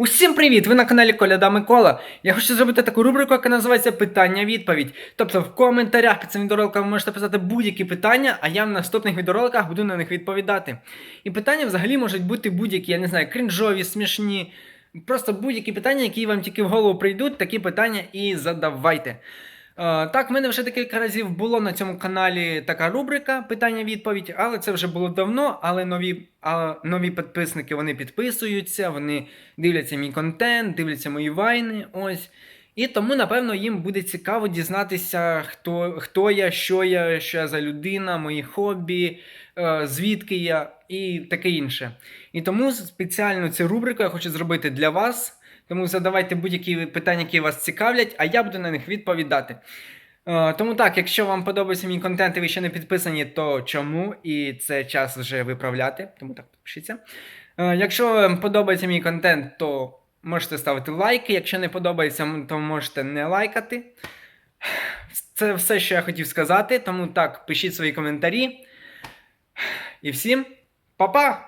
Усім привіт! Ви на каналі Коляда Микола. Я хочу зробити таку рубрику, яка називається Питання-відповідь. Тобто в коментарях під цим відеороликом ви можете писати будь-які питання, а я в наступних відеороликах буду на них відповідати. І питання взагалі можуть бути будь-які, я не знаю, крінжові, смішні. Просто будь-які питання, які вам тільки в голову прийдуть, такі питання і задавайте. Е, Так, в мене вже декілька разів було на цьому каналі така рубрика питання-відповідь, але це вже було давно. Але нові, а, нові підписники вони підписуються, вони дивляться мій контент, дивляться мої вайни. Ось. І тому, напевно, їм буде цікаво дізнатися, хто, хто я, що я, що я за людина, мої хобі, е, звідки я і таке інше. І тому спеціально цю рубрику я хочу зробити для вас. Тому задавайте будь-які питання, які вас цікавлять, а я буду на них відповідати. Е, Тому так, якщо вам подобається мій контент і ви ще не підписані, то чому? І це час вже виправляти. Тому так, підпишіться. Е, Якщо вам подобається мій контент, то можете ставити лайки. Якщо не подобається, то можете не лайкати. Це все, що я хотів сказати. Тому так, пишіть свої коментарі. І всім па-па!